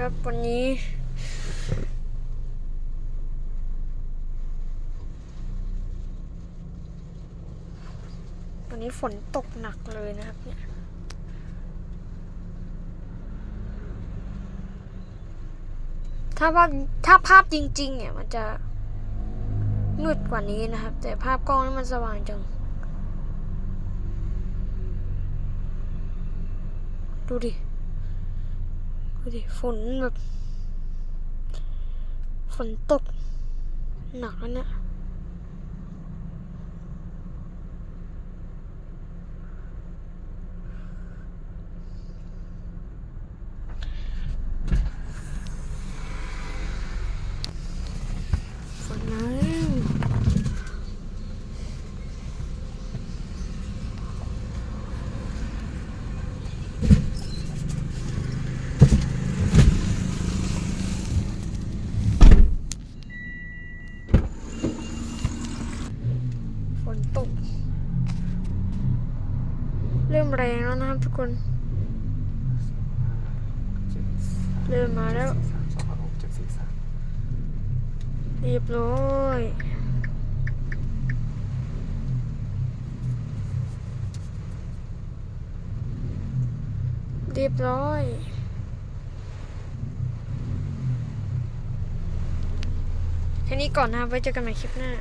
ครับวันนี้วันนี้ฝนตกหนักเลยนะครับเนี่ยถ้าภาพถ้าภาพจริง ๆ เนี่ย มันจะมืดกว่านี้นะครับ แต่ภาพกล้องนี่มันสว่างจัง ดูดิ ดูดิฝนแบบ ฝนตก หนักแล้วเนี่ย ฝนมาแล้วฝนตก เริ่มแรงแล้วนะครับทุกคน เริ่มมาแล้วเจ็ดสี่สามเรียบร้อยเรียบร้อยแค่นี้ก่อนนะครับไว้เจอกันใหม่คลิปหน้า